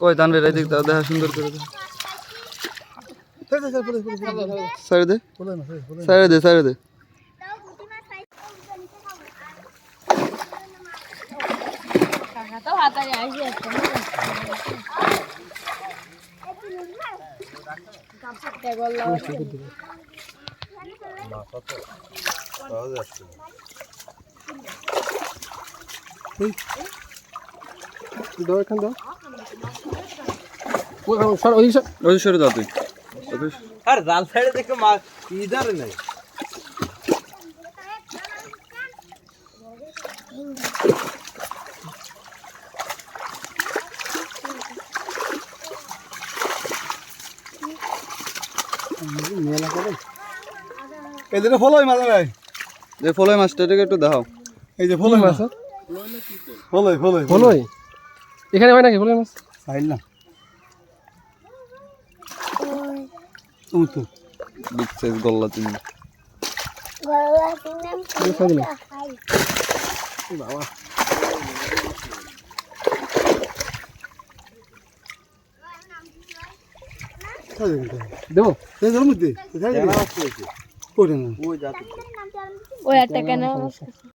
কই তানভীর এদিক দাও দেখা সুন্দর করে দে সাইড দে। সাইড দে সাইড দে। দাও এখান দাও। ওই সর ওই সর। ওই সরে দাও তুই। আর জাল সাইডে দেখে মাছ ইদার নাই। এদিকে ফলোই মাঝে ভাই। যে ফলই মাছটা এটাকে একটু দেখাও। এই যে ফলোই মাছ। ফলোই ফলোই। ফলোই? এখানে হয় নাকি ফলোই মাছ চাইল না। তুমি তো। বিগ সাইজ গল্লা দেবো? এই ধর মধ্যে। কোথায় গেলি? না ওই একটা কেন?